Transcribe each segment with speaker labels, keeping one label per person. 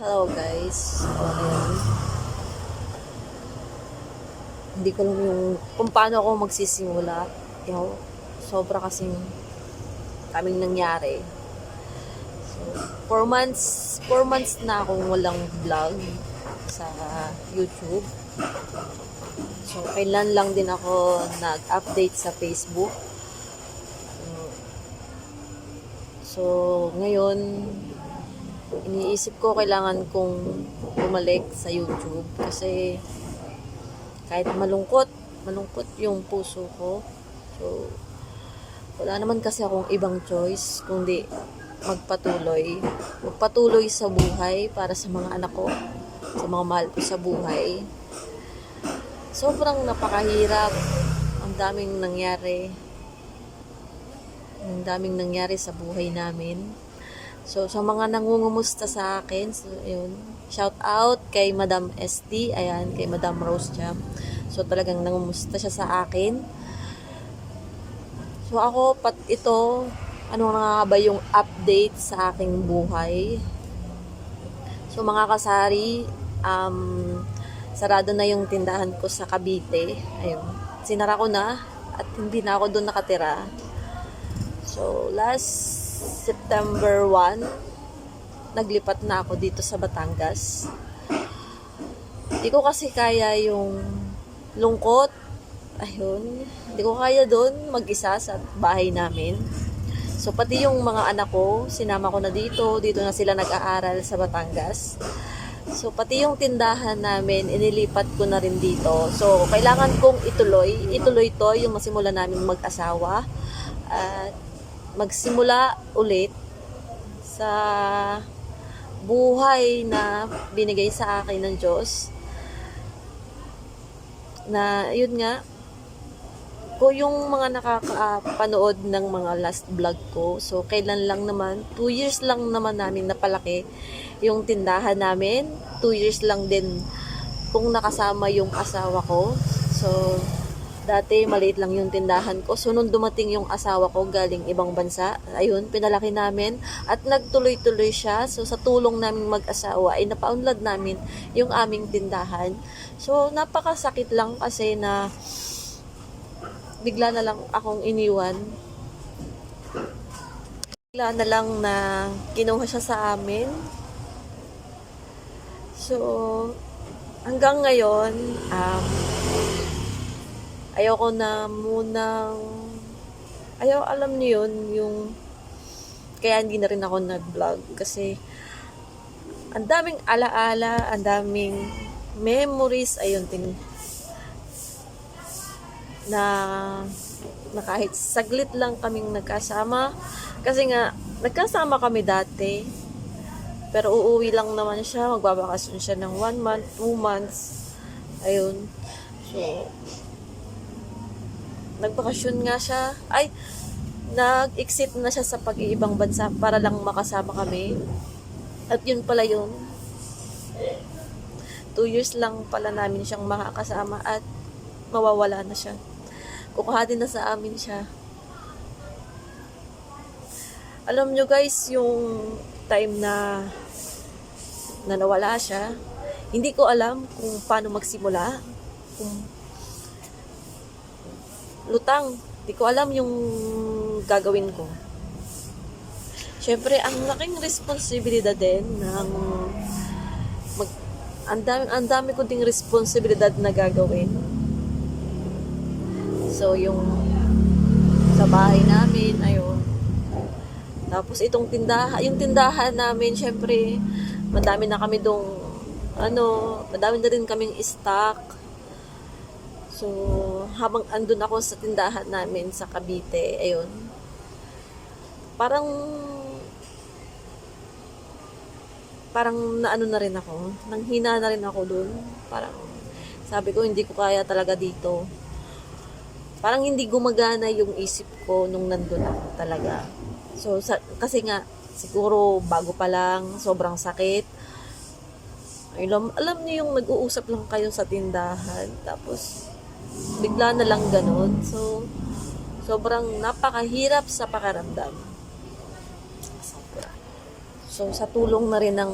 Speaker 1: Hello guys. Okay. Hindi ko alam yung kung paano ako magsisimula. Yung sobra kasing kaming nangyari. So, four months, four months na akong walang vlog sa YouTube. So, kailan lang din ako nag-update sa Facebook. So, ngayon, iniisip ko kailangan kong bumalik sa YouTube kasi kahit malungkot, malungkot yung puso ko. So, wala naman kasi akong ibang choice kundi magpatuloy. Magpatuloy sa buhay para sa mga anak ko, sa mga mahal ko sa buhay. Sobrang napakahirap. Ang daming nangyari. Ang daming nangyari sa buhay namin. So, sa mga nangungumusta sa akin, so, yun, shout out kay Madam SD, ayan, kay Madam Rose Jam. So, talagang nangumusta siya sa akin. So, ako, pat ito, ano nga ba yung update sa aking buhay? So, mga kasari, um, sarado na yung tindahan ko sa Cavite. Ayun, sinara ko na at hindi na ako doon nakatira. So, last September 1, naglipat na ako dito sa Batangas. Hindi ko kasi kaya yung lungkot. Ayun. Hindi ko kaya doon mag-isa sa bahay namin. So, pati yung mga anak ko, sinama ko na dito. Dito na sila nag-aaral sa Batangas. So, pati yung tindahan namin, inilipat ko na rin dito. So, kailangan kong ituloy. Ituloy to yung masimula namin mag-asawa. At magsimula ulit sa buhay na binigay sa akin ng Diyos na yun nga ko yung mga nakakapanood ng mga last vlog ko. So kailan lang naman 2 years lang naman namin napalaki yung tindahan namin. 2 years lang din kung nakasama yung asawa ko. So Dati, maliit lang yung tindahan ko. Nung dumating yung asawa ko galing ibang bansa, ayun, pinalaki namin. At nagtuloy-tuloy siya. So, sa tulong namin mag-asawa, ay napaunlad namin yung aming tindahan. So, napakasakit lang kasi na bigla na lang akong iniwan. Bigla na lang na kinuha siya sa amin. So, hanggang ngayon, um, ayaw ko na munang ayaw alam niyo yun yung kaya hindi na rin ako nag-vlog kasi ang daming alaala, ang daming memories ayun tin na na kahit saglit lang kaming nagkasama. Kasi nga nagkasama kami dati pero uuwi lang naman siya magbabakasyon siya ng one month, two months ayun. So nagbakasyon nga siya. Ay, nag-exit na siya sa pag-iibang bansa para lang makasama kami. At yun pala yun. Two years lang pala namin siyang makakasama at mawawala na siya. Kukuhatin na sa amin siya. Alam nyo guys, yung time na na nawala siya, hindi ko alam kung paano magsimula. Kung lutang. Di ko alam yung gagawin ko. Siyempre, ang laking responsibilidad din ng mag, ang dami, ang dami ko ding responsibilidad na gagawin. So, yung sa bahay namin, ayun. Tapos itong tindahan, yung tindahan namin, syempre, madami na kami dong, ano, madami na rin kaming stock. So, habang andun ako sa tindahan namin sa Cavite, ayun, parang, parang naano na rin ako, nanghina na rin ako dun. Parang, sabi ko, hindi ko kaya talaga dito. Parang hindi gumagana yung isip ko nung nandun ako talaga. So, sa, kasi nga, siguro bago pa lang, sobrang sakit. Alam, alam niyo yung nag-uusap lang kayo sa tindahan, tapos bigla na lang ganun. So, sobrang napakahirap sa pakaramdam. Sobra. So, sa tulong na rin ng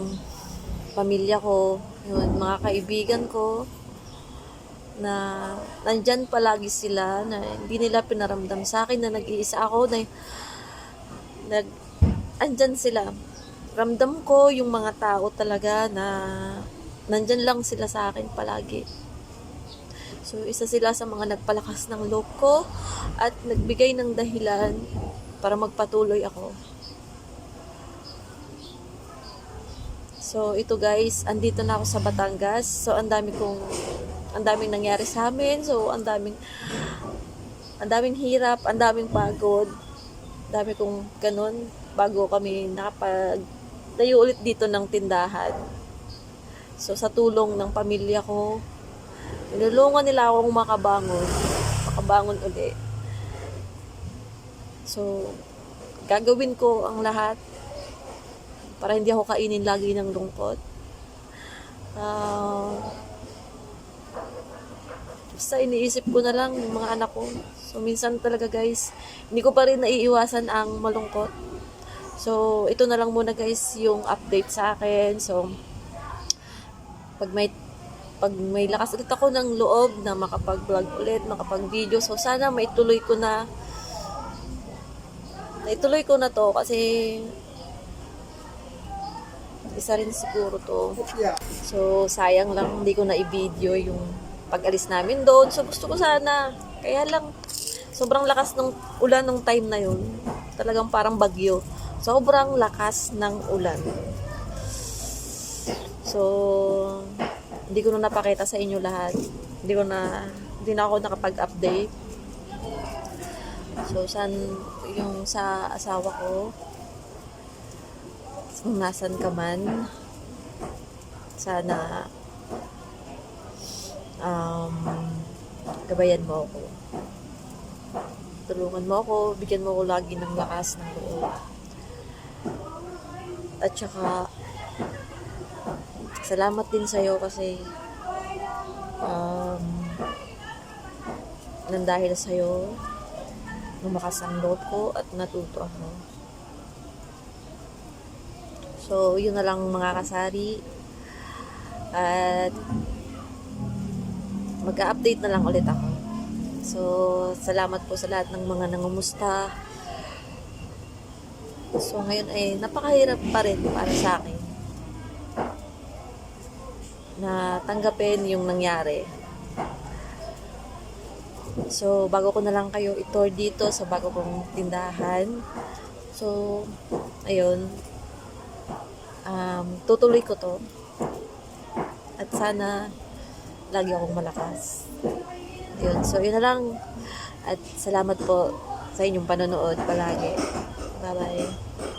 Speaker 1: pamilya ko, yun, mga kaibigan ko, na nandyan palagi sila, na hindi nila pinaramdam sa akin na nag-iisa ako, na nag, andyan sila. Ramdam ko yung mga tao talaga na nandyan lang sila sa akin palagi. So, isa sila sa mga nagpalakas ng loob ko at nagbigay ng dahilan para magpatuloy ako. So, ito guys, andito na ako sa Batangas. So, ang dami kong, ang daming nangyari sa amin. So, ang daming, ang daming hirap, ang daming pagod. Dami kong ganun bago kami nakapag tayo ulit dito ng tindahan. So, sa tulong ng pamilya ko, Tinulungan nila akong makabangon. Makabangon uli. So, gagawin ko ang lahat para hindi ako kainin lagi ng lungkot. Ah, basta iniisip ko na lang yung mga anak ko. So, minsan talaga guys, hindi ko pa rin naiiwasan ang malungkot. So, ito na lang muna guys yung update sa akin. So, pag may pag may lakas ulit ako ng loob na makapag-vlog ulit, makapag-video. So, sana maituloy ko na naituloy ko na to kasi isa rin siguro to. So, sayang lang hindi ko na i-video yung pag-alis namin doon. So, gusto ko sana. Kaya lang, sobrang lakas ng ulan ng time na yun. Talagang parang bagyo. Sobrang lakas ng ulan. So, hindi ko na napakita sa inyo lahat. Hindi ko na, hindi na ako nakapag-update. So, san, yung sa asawa ko, kung nasan ka man, sana, um, gabayan mo ako. Tulungan mo ako, bigyan mo ako lagi ng lakas ng loob. At saka, salamat din sa'yo kasi um, nang dahil sa'yo lumakas ang loob ko at natuto ako. So, yun na lang mga kasari. At mag-update na lang ulit ako. So, salamat po sa lahat ng mga nangumusta. So, ngayon ay napakahirap pa rin para sa akin na tanggapin yung nangyari. So, bago ko na lang kayo itour dito sa bago kong tindahan. So, ayun. Um, tutuloy ko to. At sana lagi akong malakas. Yun. So, yun na lang. At salamat po sa inyong panonood palagi. Bye-bye.